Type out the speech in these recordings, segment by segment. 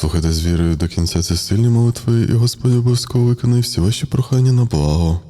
Слухайте з вірою до кінця ці сильні молитви, і Господь обов'язково виконає всі ваші прохання на благо.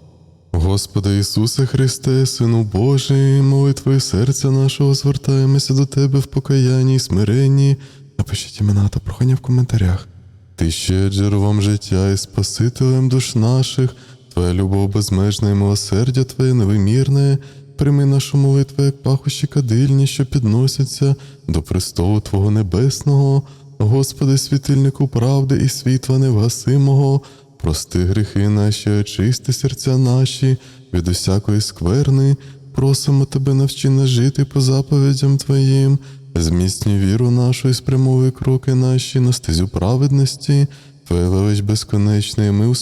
Господи Ісусе Христе, Сину Божий, молитвою серця нашого звертаємося до Тебе в покаянні і смиренні. Напишіть імена та прохання в коментарях. Ти ще джерелом життя і Спасителем душ наших, Твоя любов безмежна і милосердя Твоє невимірне. Прийми нашу молитву, як пахощі кадильні, що підносяться до престолу Твого Небесного, Господи, світильнику правди і світла невгасимого, прости гріхи наші, очисти серця наші від усякої скверни, просимо Тебе, навчи жити по заповідям Твоїм, зміцнюй віру нашу і спрямовуй кроки наші на стезю праведності, Твоя велич безконечна, і ми у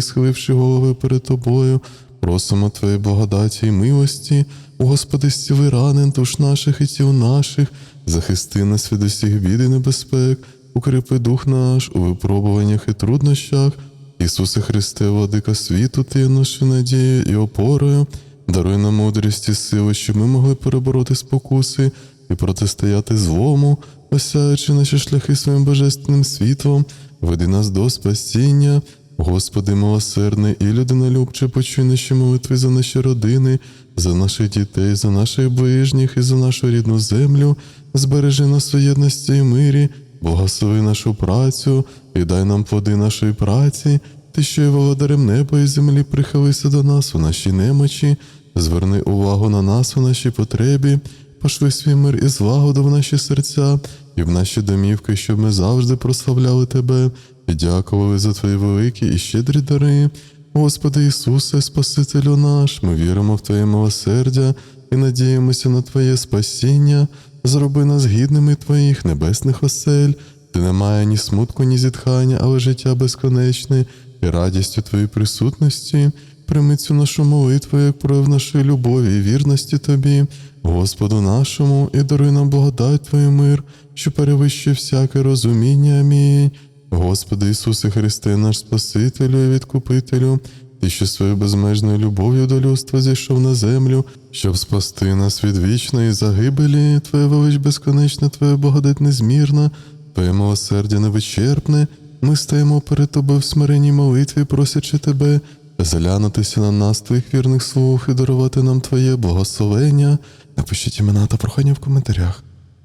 схиливши голови перед Тобою, просимо Твоєї благодаті і милості, Господи, зціли ранен душ наших і тіл наших, захисти нас від усіх бід і небезпек, укріпи дух наш у випробуваннях і труднощах. Ісусе Христе, владика світу, Ти є нашою надією і опорою, даруй нам мудрість і силу, щоб ми могли перебороти спокуси і протистояти злому, осяючи наші шляхи своїм божественним світлом, веди нас до спасіння. Господи, милосердний і людинолюбче, почуй наші молитви за наші родини, за наших дітей, за наших ближніх і за нашу рідну землю, збережи нас у єдності і мирі, благослови нашу працю і дай нам плоди нашої праці. Ти, що є володарем неба і землі, прихилися до нас у нашій немочі, зверни увагу на нас у нашій потребі, пошли свій мир і злагоду в наші серця і в наші домівки, щоб ми завжди прославляли Тебе і дякували за Твої великі і щедрі дари. Господи Ісусе, Спасителю наш, ми віримо в Твоє милосердя і надіємося на Твоє спасіння. Зроби нас гідними Твоїх небесних осель, де немає ні смутку, ні зітхання, але життя безконечне і радістю Твоєї присутності. Прийми цю нашу молитву, як прояв нашої любові і вірності Тобі, Господу нашому, і даруй нам благодать Твою мир, що перевищує всяке розуміння. Амінь. Господи Ісусе Христе, наш Спасителю і Відкупителю, Ти, що своєю безмежною любов'ю до людства зійшов на землю, щоб спасти нас від вічної загибелі, Твоя велич безконечна, Твоя благодать незмірна, Твоє милосердя невичерпне. Ми стоїмо перед Тобою в смиренній молитві, просячи Тебе, зглянутися на нас, Твоїх вірних слуг і дарувати нам Твоє благословення. Напишіть імена та прохання в коментарях.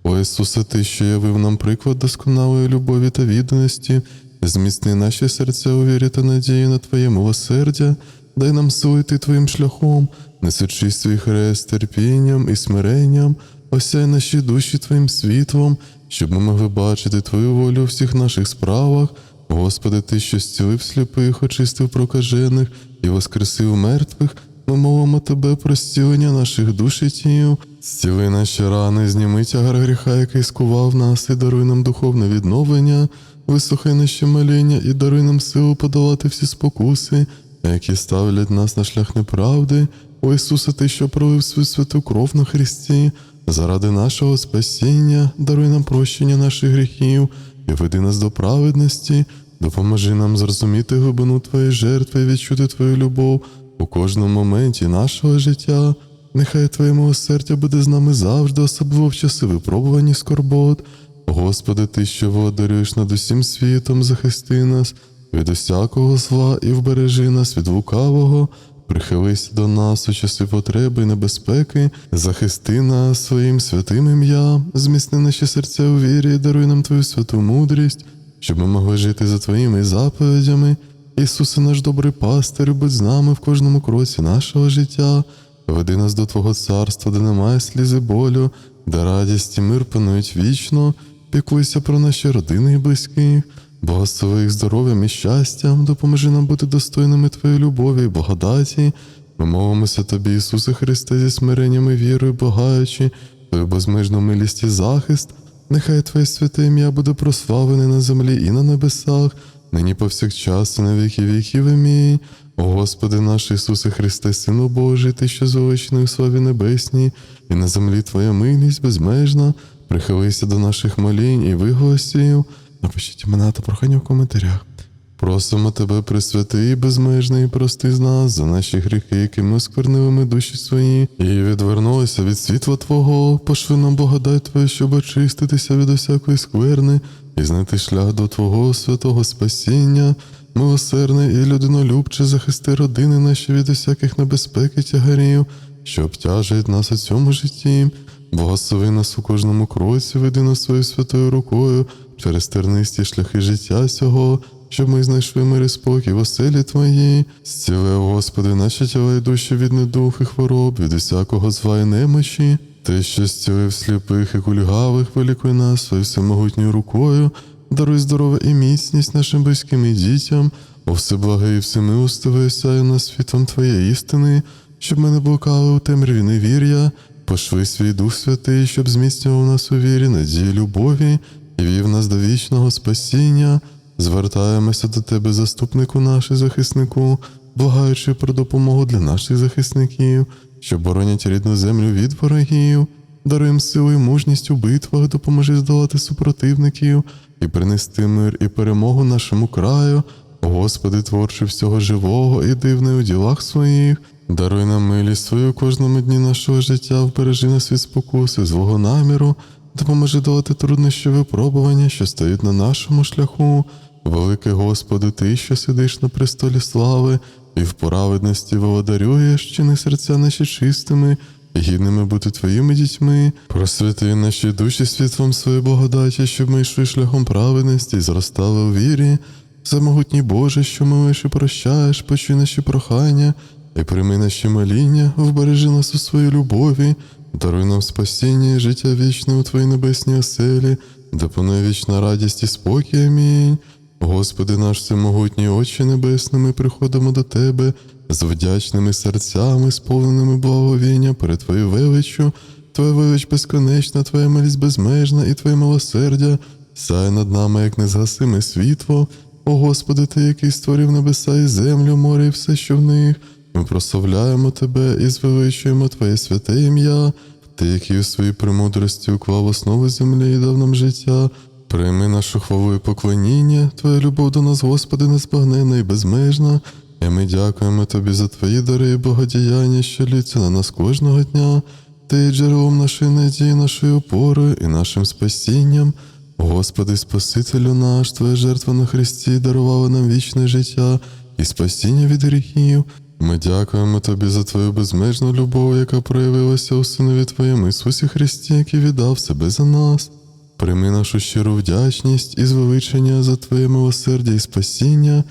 О Ісусе, Ти, що явив нам приклад досконалої любові та відданості, зміцни наші серця у вірі та надії на Твоє милосердя, дай нам сили йти Твоїм шляхом, несучи свій хрест терпінням і смиренням, осяй наші душі Твоїм світлом, щоб ми могли бачити Твою волю у всіх наших справах. Господи, Ти, що зцілив сліпих, очистив прокажених і воскресив мертвих, ми молимо Тебе про зцілення наших душ і тіл, зціли наші рани, зніми тягар гріха, який скував нас, і даруй нам духовне відновлення, вислухай наші моління і даруй нам силу подолати всі спокуси, які ставлять нас на шлях неправди. О Ісусе, Ти, що пролив свою святу кров на Христі, заради нашого спасіння, даруй нам прощення наших гріхів і веди нас до праведності, допоможи нам зрозуміти глибину Твоєї жертви і відчути Твою любов у кожному моменті нашого життя. Нехай Твоє милосердя буде з нами завжди, особливо в часи випробувань і скорбот. Господи, Ти, що володарюєш над усім світом, захисти нас від усякого зла і вбережи нас від лукавого. Прихилися до нас у часи потреби і небезпеки, захисти нас своїм святим ім'ям, зміцни наші серця у вірі і даруй нам Твою святу мудрість, щоб ми могли жити за Твоїми заповідями. Ісусе, наш добрий пастир, будь з нами в кожному кроці нашого життя. Веди нас до Твого царства, де немає слізи болю, де радість і мир панують вічно, піклуйся про наші родини і близьких, благослови їх здоров'ям і щастям, допоможи нам бути достойними Твоєї любові і благодаті. Ми молимося Тобі, Ісусе Христе, зі смиренням і вірою, благаючи, Твою безмежну милість і захист. Нехай Твоє святе ім'я буде прославлене на землі і на небесах, нині повсякчас і на віки віків. Амінь. О Господи наш Ісусе Христе, Сину Божий, Ти, що золочений у славі небесній, і на землі Твоя милість безмежна, прихилися до наших молінь і виголосів. Напишіть імена та прохання в коментарях. Просимо Тебе, Пресвятий, безмежний, і прости з нас за наші гріхи, якими осквернили ми душі свої, і відвернулися від світла Твого, пошли нам благодать Твою, щоб очиститися від усякої скверни і знайти шлях до Твого святого спасіння. Милосердний і людинолюбче захисти родини наші від усяких небезпек і тягарів, що обтяжують нас у цьому житті. Благослови нас у кожному кроці, веди нас своєю святою рукою через тернисті шляхи життя сього, щоб ми знайшли мир і спокій в оселі Твоїй. Зціли, Господи, наші тіла і душі від недух і хвороб, від усякого зла і немочі. Ти, що зцілив сліпих і кульгавих, вилікуй нас своєю всемогутньою рукою, даруй здоров'я і міцність нашим близьким і дітям, о всеблаге і всемилостиве, осяй нас світом Твоєї істини, щоб ми не блукали у темряві невір'я, пошли свій Дух Святий, щоб зміцнював нас у вірі, надії, любові і вів нас до вічного спасіння. Звертаємося до Тебе, заступнику наш і захиснику, благаючи про допомогу для наших захисників, що боронять рідну землю від ворогів. Даруй їм силу і мужність у битвах, допоможи здолати супротивників і принести мир і перемогу нашому краю. Господи, творче всього живого і дивне у ділах своїх. Даруй нам милість свою кожному дні нашого життя, вбережи нас від спокуси, злого наміру, допоможи долати труднощі випробування, що стоять на нашому шляху. Великий Господи, Ти, що сидиш на престолі слави, і в праведності володарюєш, чини серця наші чистими, гідними бути Твоїми дітьми. Просвіти наші душі світлом своєї благодаті, щоб ми йшли шляхом праведності зростали у вірі. Всемогутній Боже, що милиш і прощаєш, почуй наші прохання, і прийми наші моління, вбережи нас у своїй любові, даруй нам спасіння і життя вічне у Твоїй небесній оселі, де панує вічна радість і спокій. Амінь. Господи наш всемогутній Отче Небесний, ми приходимо до Тебе з вдячними серцями, сповненими благовіння перед Твоєю величчю. Твоя велич безконечна, Твоя милість безмежна і Твоє милосердя, сяє над нами, як незгасиме світло. О Господи, Ти, який створив небеса і землю, море і все, що в них. Ми прославляємо Тебе і звеличуємо Твоє святе ім'я, Ти, який у своїй премудрості уклав основи землі і дав нам життя. Прийми нашу хвалу і поклоніння, Твоя любов до нас, Господи, незбагненна і безмежна, і ми дякуємо Тобі за Твої дари і благодіяння, що літься на нас кожного дня. Ти є джерелом нашої надії, нашою опорою і нашим спасінням. Господи, Спасителю наш, Твоя жертва на Христі дарувала нам вічне життя і спасіння від гріхів. Ми дякуємо Тобі за Твою безмежну любов, яка проявилася у Синові Твоєму Ісусі Христі, який віддав себе за нас. Прийми нашу щиру вдячність і звеличення за Твоє милосердя і спасіння.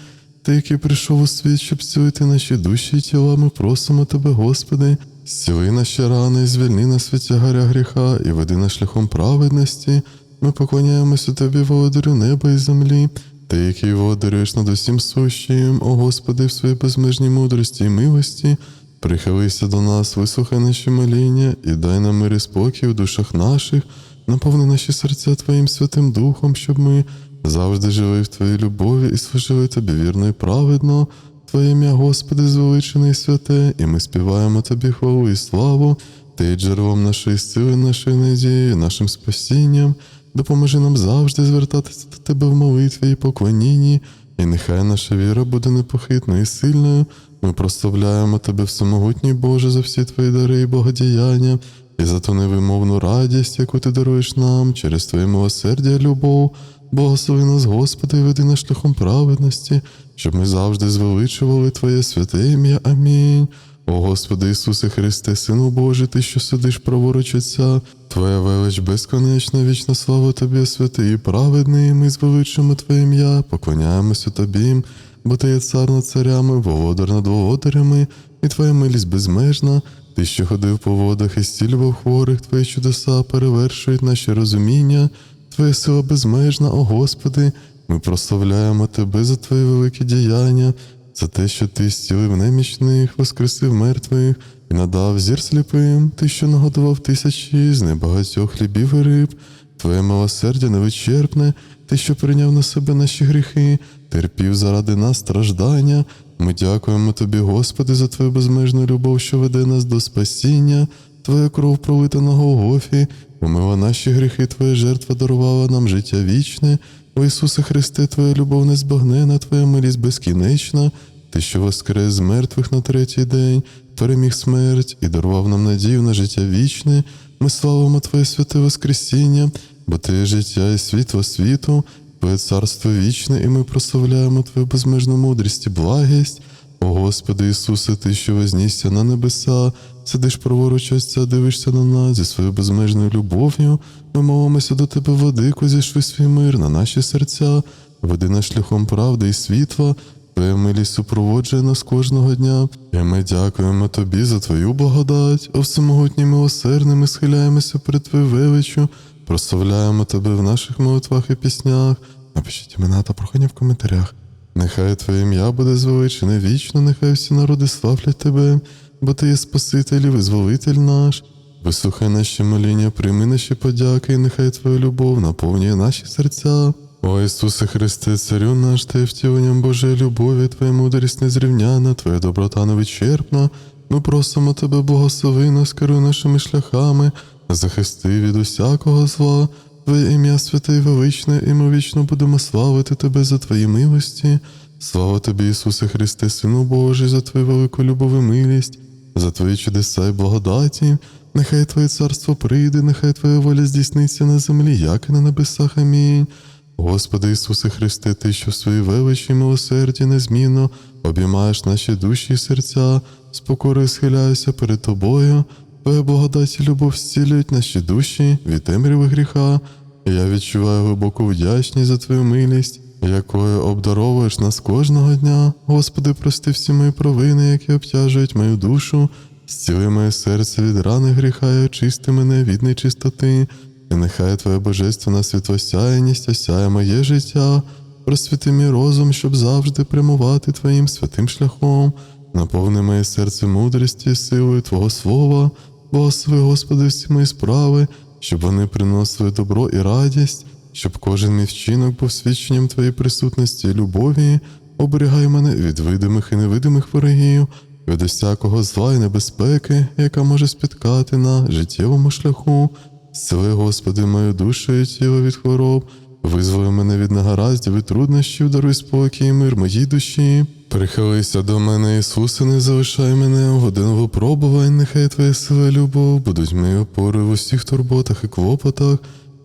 Ти, який прийшов у світ, щоб зцілити наші душі і тіла, ми просимо Тебе, Господи, зціли наші рани, звільни нас від тягаря гріха і веди нас шляхом праведності. Ми поклоняємося Тобі, володарю неба і землі, Ти, який володарюєш над усім сущим, о Господи, в своїй безмежній мудрості і милості. Прихилися до нас, вислухай наші моління і дай нам мир і спокій у душах наших, наповни наші серця Твоїм Святим Духом, щоб ми завжди жили в Твоїй любові і служили Тобі вірно і праведно. Твоє ім'я, Господи, звеличене і святе, і ми співаємо Тобі хвалу і славу. Ти джерелом нашої сили, нашої надії, нашим спасінням. Допоможи нам завжди звертатися до Тебе в молитві і поклонінні, і нехай наша віра буде непохитною і сильною. Ми прославляємо Тебе, всемогутній Боже, за всі Твої дари і благодіяння, і за ту невимовну радість, яку Ти даруєш нам через Твоє милосердя і любов. Благослови нас, Господи, і веди нас шляхом праведності, щоб ми завжди звеличували Твоє святе ім'я. Амінь. О Господи Ісусе Христе, Сину Божий, Ти, що сидиш праворуч Отця, Твоя велич безконечна, вічна слава Тобі, святий і праведний, ми звеличимо Твоє ім'я, поклоняємося Тобі, бо Ти є цар над царями, володар над володарями, і Твоя милість безмежна. Ти, що ходив по водах і стілював хворих, Твої чудеса перевершують наші розуміння, Твоя сила безмежна, о Господи, ми прославляємо Тебе за Твої великі діяння, за те, що Ти зцілив немічних, воскресив мертвих і надав зір сліпим, Ти, що нагодував тисячі з небагатьох хлібів і риб, Твоє милосердя невичерпне, Ти, що прийняв на себе наші гріхи, терпів заради нас страждання. Ми дякуємо Тобі, Господи, за Твою безмежну любов, що веде нас до спасіння, Твоя кров пролита на Голгофі, умила наші гріхи, Твоя жертва дарувала нам життя вічне. О Ісусе Христе, Твоя любов незбагнена, Твоя милість безкінечна, Ти, що воскрес з мертвих на третій день, переміг смерть і дарував нам надію на життя вічне. Ми славимо Твоє святе Воскресіння бо ти життя і світло світу, Твоє царство вічне, і ми прославляємо Твою безмежну мудрість і благість. О Господи Ісусе, Ти, що вознісся на небеса, сидиш праворуч Отця, дивишся на нас зі своєю безмежною любов'ю. Ми молимося до Тебе, владику, зійшли свій мир на наші серця, веди нас шляхом правди і світла. Твоя милість супроводжує нас кожного дня, і ми дякуємо Тобі за Твою благодать, о всемогутній милосердний, ми схиляємося перед Твоєю величчю, прославляємо Тебе в наших молитвах і піснях. Напишіть імена та прохання в коментарях. Нехай Твоє ім'я буде звеличене вічно, нехай всі народи славлять Тебе, бо Ти є Спаситель і визволитель наш. Вислухай наші моління, прийми наші подяки, і нехай Твоя любов наповнює наші серця. О Ісусе Христе, Царю наш, Ти втіленням Божої любові, Твоя мудрість незрівняна, Твоя доброта невичерпна. Ми просимо Тебе, благослови нас, керуй нашими шляхами, захисти від усякого зла. Твоє ім'я святе і величне, і ми вічно будемо славити Тебе за Твої милості. Слава Тобі, Ісусе Христе, Сину Божий, за Твою велику любов і милість, за Твої чудеса і благодаті. Нехай Твоє царство прийде, нехай Твоя воля здійсниться на землі, як і на небесах. Амінь. Господи Ісусе Христе, Ти, що в своїй величі милосерді незмінно обіймаєш наші душі і серця, з покорою схиляюся перед Тобою. Твоя благодать і любов зцілюють наші душі від темряви гріха. Я відчуваю глибоку вдячність за Твою милість, якою обдаровуєш нас кожного дня. Господи, прости всі мої провини, які обтяжують мою душу, зціли моє серце від рани гріха і очисти мене від нечистоти. І нехай Твоя божественна світлосяяність осяє моє життя, просвіти мій розум, щоб завжди прямувати Твоїм святим шляхом, наповни моє серце мудрості силою Твого Слова, благослови, Господи, всі мої справи, щоб вони приносили добро і радість, щоб кожен мій вчинок був свідченням Твоєї присутності і любові, оберігай мене від видимих і невидимих ворогів, від усякого зла і небезпеки, яка може спіткати на життєвому шляху. Зцели, Господи, мою душу і тіло від хвороб, визволи мене від негараздів і труднощів, даруй спокій і мир моїй душі. Прихилися до мене, Ісусе, не залишай мене в годину випробувань, нехай Твоя сила любов будуть моєю опорою в усіх турботах і клопотах.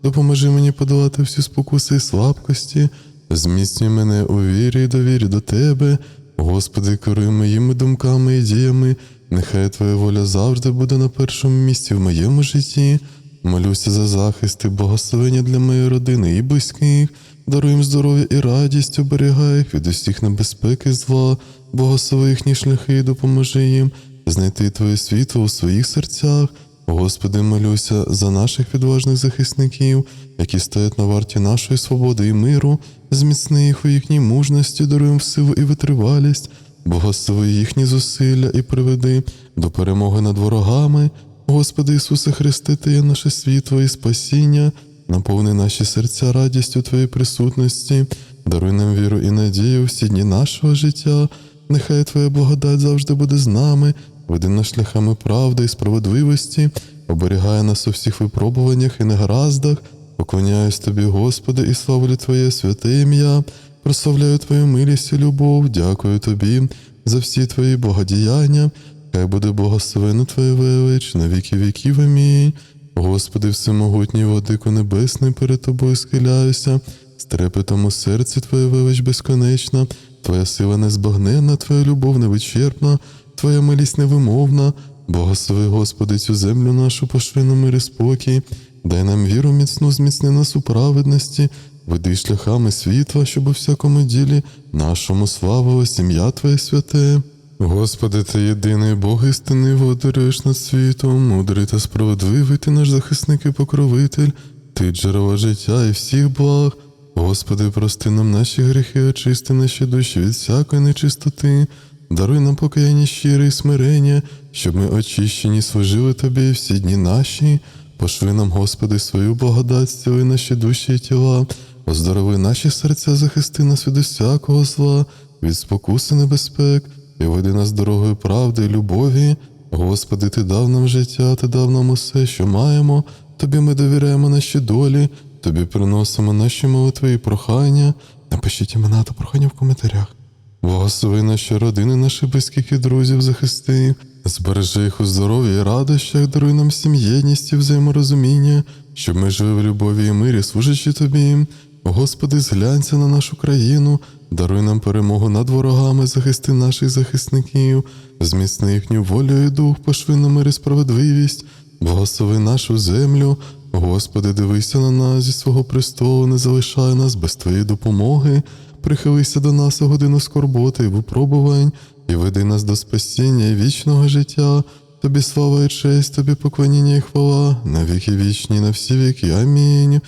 Допоможи мені подолати всі спокуси і слабкості, зміцнюй мене у вірі і довірі до Тебе. Господи, керуй моїми думками і діями, нехай Твоя воля завжди буде на першому місці в моєму житті. Молюся за захист і благословення для моєї родини і близьких, даруй їм здоров'я і радість, оберігай їх від усіх небезпек і зла, благослови їхні шляхи і допоможи їм знайти Твоє світло у своїх серцях. Господи, молюся за наших відважних захисників, які стоять на варті нашої свободи і миру, зміцни їх у їхній мужності, даруй силу і витривалість, благослови їхні зусилля і приведи до перемоги над ворогами. Господи Ісусе Христе, Ти є наше світло і спасіння, наповни наші серця радістю Твоєї присутності, даруй нам віру і надію всі дні нашого життя. Нехай Твоя благодать завжди буде з нами, веди нас шляхами правди і справедливості, оберігає нас у всіх випробуваннях і негараздах. Поклоняюсь Тобі, Господи, і славлю Твоє святе ім'я, прославляю Твою милість і любов, дякую Тобі за всі Твої благодіяння. Хай буде благословено Твоє велич на віки віків. Амінь. Господи, всемогутній владико небесний, перед Тобою схиляюся, з трепетом у серці Твоя велич безконечна, Твоя сила незбагненна, Твоя любов невичерпна, Твоя милість невимовна. Благослови, Господи, цю землю нашу пошли на мир і спокій, дай нам віру міцну, зміцни нас у праведності, веди шляхами світла, щоб у всякому ділі нашому славилось ім'я Твоє святе. Господи, ти єдиний Бог істинний володарюєш над світом, мудрий та справедливий, ти наш захисник і покровитель, ти джерело життя і всіх благ. Господи, прости нам наші гріхи, очисти наші душі від всякої нечистоти, даруй нам покаяння щире і смирення, щоб ми очищені служили Тобі всі дні наші. Пошли нам, Господи, свою благодать, зціли наші душі і тіла, оздорови наші серця, захисти нас від усякого зла, від спокуси небезпек і веди нас дорогою правди і любові. Господи, Ти дав нам життя, Ти дав нам усе, що маємо. Тобі ми довіряємо наші долі, Тобі приносимо наші молитви і прохання. Напишіть імена та прохання в коментарях. Благослови наші родини, наших близьких і друзів, захисти Збережи їх у здоров'ї і радощах, даруй нам всім єдність і взаєморозуміння, щоб ми жили в любові і мирі, служачи тобі. Господи, зглянься на нашу країну, даруй нам перемогу над ворогами, захисти наших захисників, зміцни їхню волю і дух, пошви на мир і справедливість, благослови нашу землю. Господи, дивися на нас зі свого престолу, не залишай нас без Твоєї допомоги, прихилися до нас у годину скорботи і випробувань, і веди нас до спасіння і вічного життя. Тобі слава і честь, тобі поклоніння і хвала, на віки вічні, на всі віки. Амінь.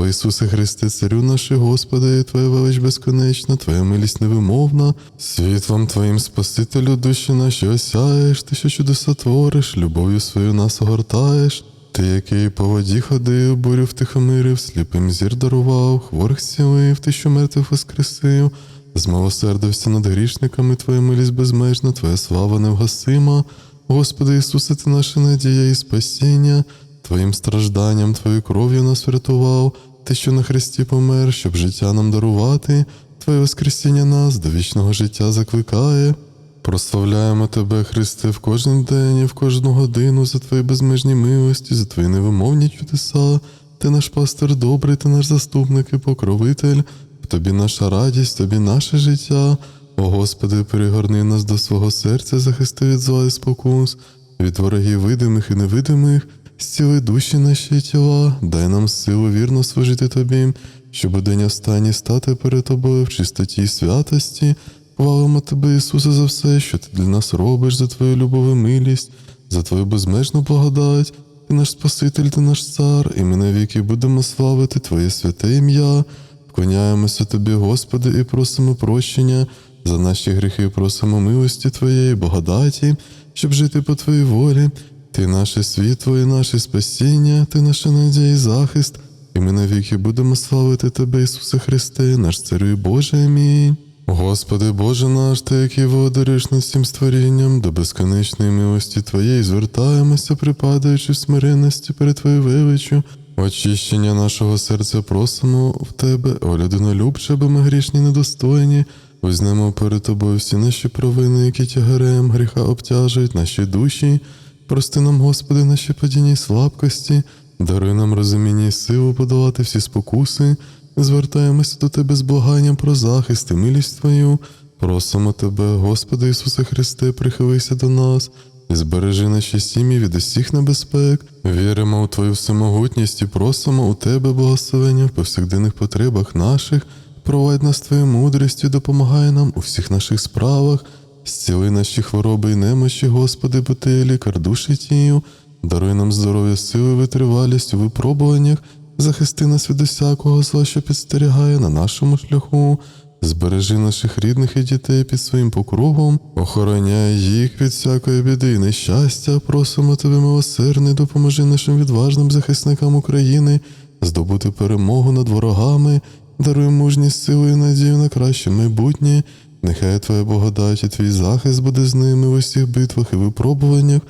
О Ісусе Христе, Царю наш і Господи, Твоя велич безконечна, Твоя милість невимовна, світлом Твоїм Спасителю душі наші осяєш, Ти, що чудеса твориш, любов'ю свою нас огортаєш. Ти, який по воді ходив, бурю втихомирив, сліпим зір дарував, хворих зцілив, ти, що мертвих воскресив, змилосердився над грішниками, Твоя милість безмежна, Твоя слава невгасима. Господи Ісусе, Ти наша надія і спасіння, Твоїм стражданням, Твоєю кров'ю нас врятував, Ти, що на Христі помер, щоб життя нам дарувати, Твоє Воскресіння нас до вічного життя закликає. Прославляємо Тебе, Христе, в кожен день і в кожну годину за Твої безмежні милості, за Твої невимовні чудеса. Ти наш пастир добрий, ти наш заступник і покровитель, Тобі наша радість, Тобі наше життя. О Господи, перегорни нас до свого серця, захисти від зла і спокус, від ворогів видимих і невидимих, зціли душі наші тіла, дай нам силу вірно служити Тобі, щоб у день останній стати перед Тобою в чистоті і святості. Хвалимо Тебе, Ісусе, за все, що Ти для нас робиш, за Твою любов і милість, за Твою безмежну благодать. Ти наш Спаситель, ти наш цар, і ми навіки будемо славити Твоє святе ім'я. Вклоняємося Тобі, Господи, і просимо прощення за наші гріхи, просимо милості Твоєї, благодаті, щоб жити по Твоїй волі. Ти наше світло і наше спасіння, Ти наша надія і захист, і ми навіки будемо славити Тебе, Ісусе Христе, наш Царю і Боже. Амінь. Господи Боже наш, Ти, який володариш над всім створінням, до безконечної милості Твоєї звертаємося, припадаючи в смиренності перед Твоєю величчю. Очищення нашого серця просимо в Тебе, о людинолюбче, бо ми грішні недостойні. Визнемо перед Тобою всі наші провини, які тягарем гріха обтяжують наші душі. Прости нам, Господи, наші падіння й слабкості, даруй нам розуміння і силу подолати всі спокуси. Звертаємося до Тебе з благанням про захист і милість Твою. Просимо Тебе, Господи Ісусе Христе, прихилися до нас і збережи наші сім'ї від усіх небезпек. Віримо у Твою всемогутність і просимо у Тебе благословення в повсякденних потребах наших. Провадь нас Твоєю мудрістю, допомагай нам у всіх наших справах. Зціли наші хвороби і немощі, Господи, бо Ти лікар душі тію. Даруй нам здоров'я, сили, витривалість у випробуваннях. Захисти нас від усякого зла, що підстерігає на нашому шляху. Збережи наших рідних і дітей під своїм покровом, охороняй їх від всякої біди і нещастя. Просимо тебе, милосердний, допоможи нашим відважним захисникам України здобути перемогу над ворогами, даруй мужність, силу і надію на краще майбутнє. Нехай Твоя благодать і твій захист буде з ними в усіх битвах і випробуваннях.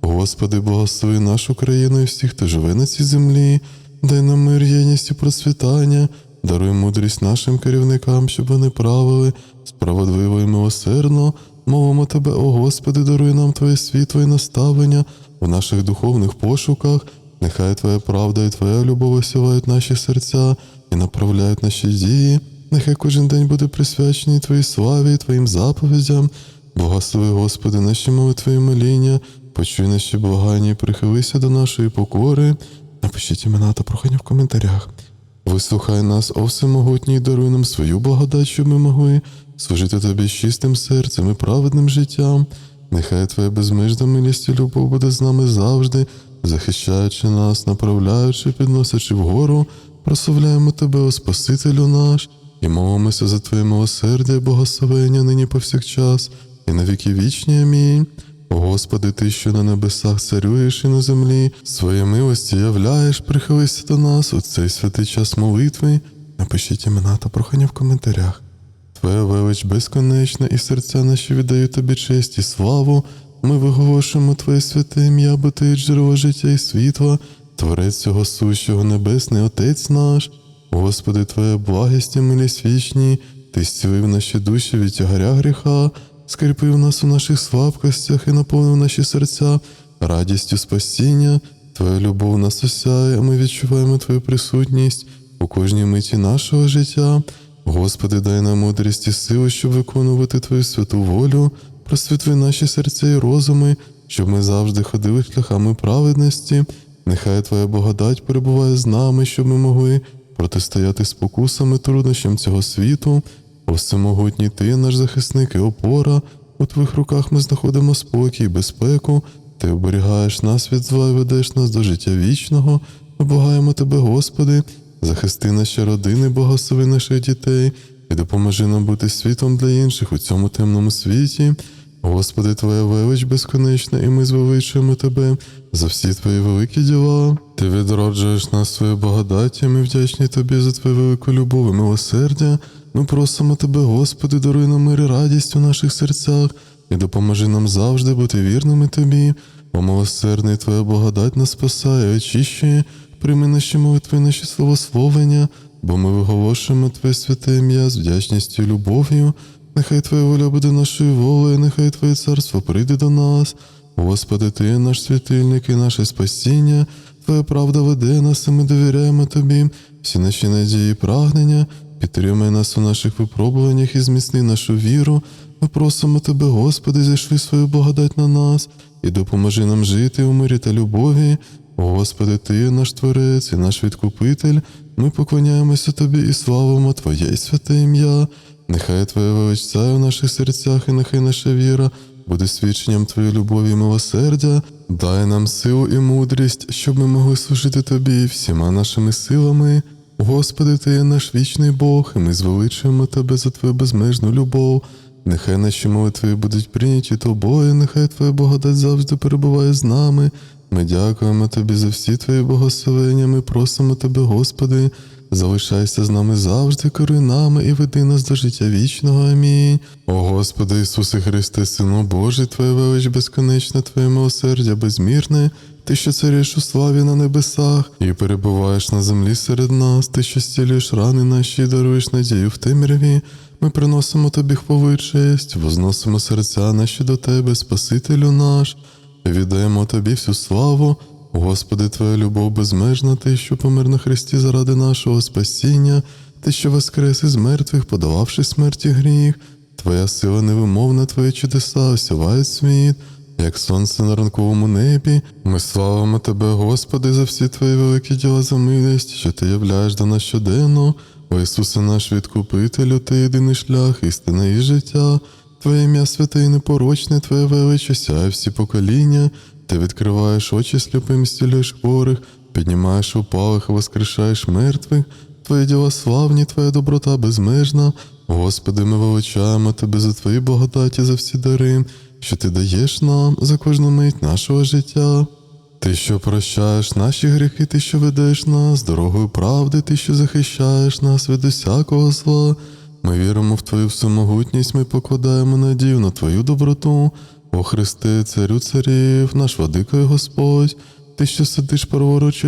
Господи, благослови нашу країну і всіх, хто живе на цій землі. Дай нам мир, єдність і процвітання, даруй мудрість нашим керівникам, щоб вони правили справедливо і милосердно. Мовимо Тебе, о Господи, даруй нам Твоє світло і наставлення в наших духовних пошуках. Нехай Твоя правда і Твоя любов осівають наші серця і направляють наші дії. Нехай кожен день буде присвячений Твоїй славі і Твоїм заповідям. Благослови, Господи, наші молитви і моління, почуй наші благання і прихилися до нашої покори. Напишіть імена та прохання в коментарях. Вислухай нас, о всемогутній, даруй нам свою благодать, щоб ми могли служити тобі чистим серцем і праведним життям. Нехай Твоя безмежна милість і любов буде з нами завжди, захищаючи нас, направляючи, підносячи вгору, прославляємо Тебе, о Спасителю наш, і молимося за Твоє милосердя і благословення нині повсякчас, і на віки вічні. Амінь. Господи, Ти, що на небесах царюєш і на землі, своє милості являєш, прихилися до нас у цей святий час молитви. Напишіть імена та прохання в коментарях. Твоя велич безконечна, і серця наші віддають тобі честь і славу. Ми виголошуємо Твоє святе ім'я, бо Ти джерело життя і світла, Творець цього сущого, Небесний Отець наш. Господи, Твоя благість і милість вічні, Ти зцілив наші душі від тягаря гріха, скріпив нас у наших слабкостях і наповнив наші серця радістю спасіння. Твоя любов нас осяє, ми відчуваємо Твою присутність у кожній миті нашого життя. Господи, дай нам мудрість і силу, щоб виконувати Твою святу волю, просвітли наші серця і розуми, щоб ми завжди ходили шляхами праведності. Нехай Твоя благодать перебуває з нами, щоб ми могли протистояти спокусами труднощам цього світу. О всемогутній Ти, наш захисник і опора, у Твоїх руках ми знаходимо спокій і безпеку. Ти оберігаєш нас від зла і ведеш нас до життя вічного. Ми благаємо Тебе, Господи, захисти наші родини, благослови наших дітей і допоможи нам бути світом для інших у цьому темному світі. Господи, Твоя велич безконечна, і ми звеличуємо Тебе за всі Твої великі діла. Ти відроджуєш нас своєю благодаті, ми вдячні Тобі за Твою велику любов і милосердя. Ми просимо Тебе, Господи, даруй нам мир і радість у наших серцях і допоможи нам завжди бути вірними Тобі. Бо милосердний Твоя благодать нас спасає, очищує, прийми наші молитви, наші словословення, бо ми виголошуємо Твоє святе ім'я з вдячністю і любов'ю. Нехай Твоя воля буде нашою волею, нехай Твоє царство прийде до нас. Господи, Ти наш світильник і наше спасіння, Твоя правда веде нас, і ми довіряємо Тобі. Всі наші надії і прагнення, підтримай нас у наших випробуваннях і зміцни нашу віру. Ми просимо Тебе, Господи, зійшли свою благодать на нас і допоможи нам жити у мирі та любові. Господи, Ти наш Творець і наш Відкупитель. Ми поклоняємося Тобі і славимо Твоє святе ім'я. Нехай Твоя велич в наших серцях, і нехай наша віра буде свідченням Твоєї любові і милосердя. Дай нам силу і мудрість, щоб ми могли служити Тобі всіма нашими силами. Господи, Ти є наш вічний Бог, і ми звеличуємо Тебе за Твою безмежну любов. Нехай наші молитви будуть прийняті тобою, нехай Твоя благодать завжди перебуває з нами. Ми дякуємо Тобі за всі Твої благословення. Ми просимо Тебе, Господи, залишайся з нами завжди, керуй нами і веди нас до життя вічного. Амінь. О Господи Ісусе Христе, Сину Божий, Твоя велич безконечна, Твоє милосердя безмірне. Ти, що царюєш у славі на небесах і перебуваєш на землі серед нас, ти, що зцілюєш рани наші і даруєш надію в темряві. Ми приносимо тобі хвалу честь, возносимо серця наші до тебе, Спасителю наш, віддаємо тобі всю славу. Господи, Твоя любов безмежна, Ти, що помер на Христі заради нашого спасіння, Ти, що воскрес із мертвих, подолавши смерті гріх, Твоя сила невимовна, Твої чудеса осявають світ, як сонце на ранковому небі. Ми славимо Тебе, Господи, за всі Твої великі діла за милість, що Ти являєш до нас щоденно. О Ісусе наш Відкупителю, Ти єдиний шлях, істина і життя. Твоє ім'я святе і непорочне, Твоє велич осяє всі покоління. Ти відкриваєш очі сліпим, зцілюєш хворих, піднімаєш упалих, воскрешаєш мертвих. Твої діла славні, Твоя доброта безмежна. Господи, ми величаємо Тебе за Твої благодаті, за всі дари, що Ти даєш нам за кожну мить нашого життя. Ти, що прощаєш наші гріхи, ти, що ведеш нас дорогою правди, ти, що захищаєш нас від усякого зла. Ми віримо в Твою всемогутність, ми покладаємо надію на Твою доброту. О Христе, царю царів, наш владико і Господь, Ти, що сидиш праворуч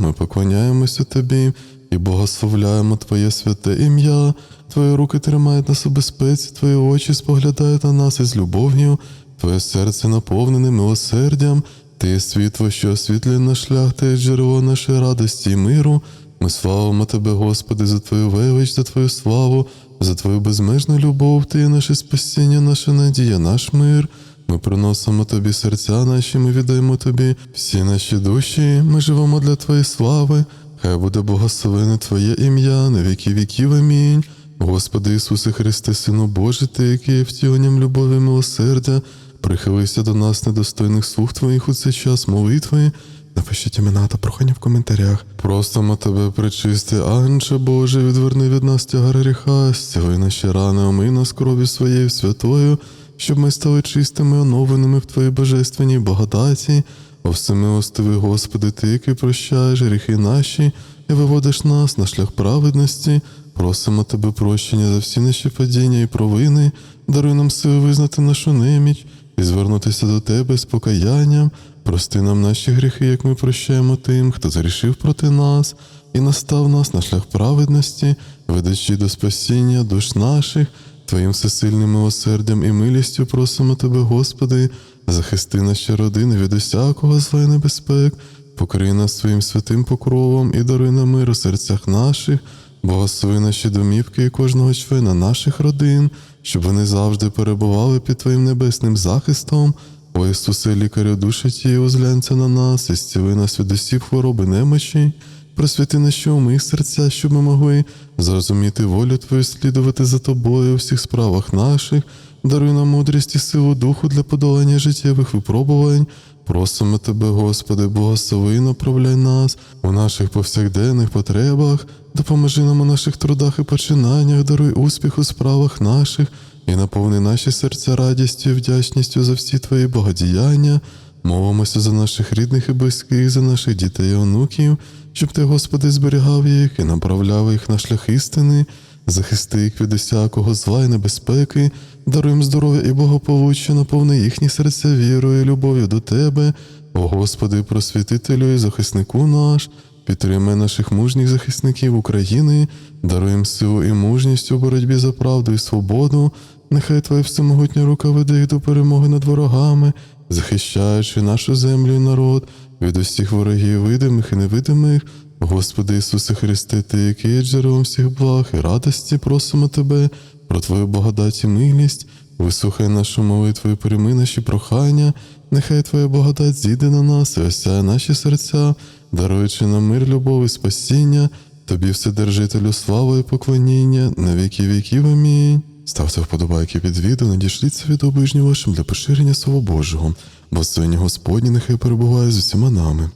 ми поклоняємося Тобі і благословляємо Твоє святе ім'я. Твої руки тримають нас у безпеці, Твої очі споглядають на нас із любов'ю, Твоє серце наповнене милосердям. Ти світло, що освітлює наш шлях, ти джерело нашої радості і миру. Ми славимо Тебе, Господи, за Твою велич, за Твою славу, за Твою безмежну любов, Ти є наше спасіння, наша надія, наш мир. Ми приносимо Тобі серця наші, ми віддаємо Тобі всі наші душі, ми живемо для Твоєї слави. Хай буде благословене Твоє ім'я на віки віків. Амінь. Господи Ісусе Христе, Сину Божий, Ти, який є втіленням любові і милосердя, прихилися до нас, недостойних слуг Твоїх у цей час молитви. Напишіть імена та прохання в коментарях. Просимо тебе, причисти, Анче Боже, відверни від нас тягар гріха, зціли наші рани, омий нас кров'ю своєю святою, щоб ми стали чистими, оновленими в Твоїй божественній благодаті. О всемилостивий Господи, Ти, який прощаєш гріхи наші і виводиш нас на шлях праведності, просимо Тебе прощення за всі наші падіння і провини, даруй нам сили визнати нашу неміч і звернутися до Тебе з покаянням. Прости нам наші гріхи, як ми прощаємо тим, хто зарішив проти нас, і настав нас на шлях праведності, ведучи до спасіння душ наших. Твоїм всесильним милосердям і милістю просимо Тебе, Господи, захисти наші родини від усякого зла і небезпек, покрий нас своїм святим покровом і даруй нам мир у серцях наших, благослови наші домівки і кожного члена наших родин, щоб вони завжди перебували під Твоїм небесним захистом. О Ісусе, лікарю душі тієї, озглянься на нас і зціли нас від усіх хвороб і немочі. Просвіти наші уми і серця, щоб ми могли зрозуміти волю Твою, слідувати за тобою у всіх справах наших, даруй нам мудрість і силу духу для подолання життєвих випробувань. Просимо Тебе, Господи, благослови направляй нас у наших повсякденних потребах, допоможи нам у наших трудах і починаннях, даруй успіх у справах наших і наповни наші серця радістю і вдячністю за всі Твої благодіяння. Молимося за наших рідних і близьких, за наших дітей і онуків, щоб Ти, Господи, зберігав їх і направляв їх на шлях істини, захисти їх від усякого зла і небезпеки, даруй їм здоров'я і благополуччя, наповни їхні серця вірою і любов'ю до Тебе, о Господи, просвітителю і захиснику наш. Підтримай наших мужніх захисників України, даруй їм силу і мужність у боротьбі за правду і свободу. Нехай Твоя всемогутня рука веде їх до перемоги над ворогами, захищаючи нашу землю і народ від усіх ворогів, видимих і невидимих. Господи Ісусе Христе, Ти, який є джерелом всіх благ і радості, просимо Тебе про Твою благодать і милість. Вислухай нашу молитву і прийми наші прохання, нехай Твоя благодать зійде на нас і осяє наші серця, даруючи нам мир, любов і спасіння, Тобі, Вседержителю, слава і поклоніння на віки віків. Амінь. Ставте вподобайки під відео, надішліться від обижні вашим для поширення Слова Божого. бо сьогодні Господні нехай перебуває з усіма нами.